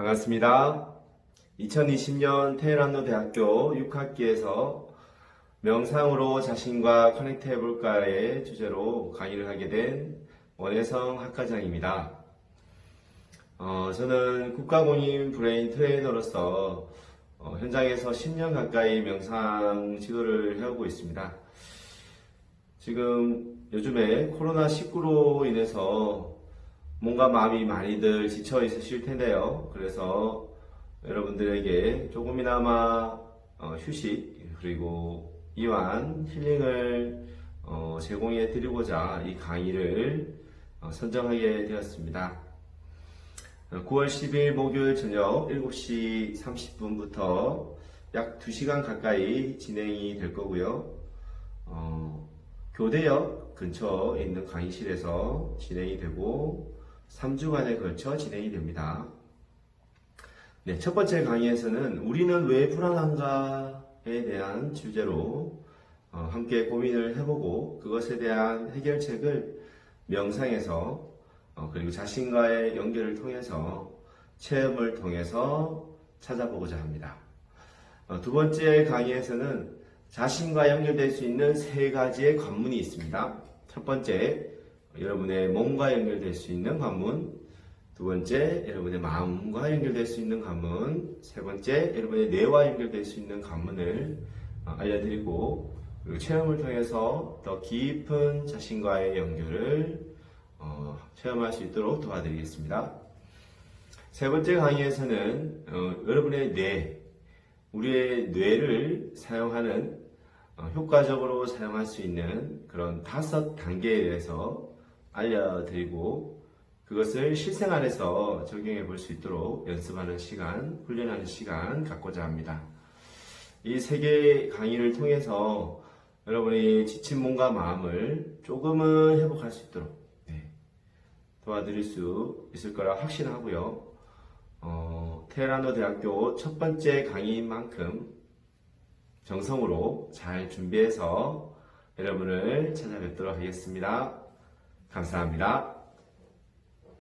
반갑습니다. 2020년 테헤란노 대학교 6학기에서 명상으로 자신과 커넥트 해볼까의 주제로 강의를 하게 된 원혜성 학과장입니다. 어, 저는 국가공인 브레인 트레이너로서 어, 현장에서 10년 가까이 명상 지도를 해오고 있습니다. 지금 요즘에 코로나19로 인해서 뭔가 마음이 많이들 지쳐 있으실 텐데요. 그래서 여러분들에게 조금이나마 어, 휴식 그리고 이완 힐링을 어, 제공해 드리고자 이 강의를 어, 선정하게 되었습니다. 9월 10일 목요일 저녁 7시 30분부터 약 2시간 가까이 진행이 될 거고요. 어, 교대역 근처에 있는 강의실에서 진행이 되고 3주간에 걸쳐 진행이 됩니다. 네, 첫 번째 강의에서는 우리는 왜 불안한가에 대한 주제로 어, 함께 고민을 해보고 그것에 대한 해결책을 명상에서 어, 그리고 자신과의 연결을 통해서 체험을 통해서 찾아보고자 합니다. 어, 두 번째 강의에서는 자신과 연결될 수 있는 세 가지의 관문이 있습니다. 첫 번째, 여러분의 몸과 연결될 수 있는 관문. 두 번째, 여러분의 마음과 연결될 수 있는 관문. 세 번째, 여러분의 뇌와 연결될 수 있는 관문을 어, 알려드리고, 그리고 체험을 통해서 더 깊은 자신과의 연결을 어, 체험할 수 있도록 도와드리겠습니다. 세 번째 강의에서는 어, 여러분의 뇌, 우리의 뇌를 사용하는 어, 효과적으로 사용할 수 있는 그런 다섯 단계에 대해서 알려드리고 그것을 실생활에서 적용해 볼 수 있도록 연습하는 시간, 훈련하는 시간 갖고자 합니다. 이 세 개의 강의를 통해서 여러분이 지친 몸과 마음을 조금은 회복할 수 있도록 네, 도와드릴 수 있을 거라 확신하고요. 어, 테헤란노 대학교 첫 번째 강의인 만큼 정성으로 잘 준비해서 여러분을 찾아뵙도록 하겠습니다. 감사합니다.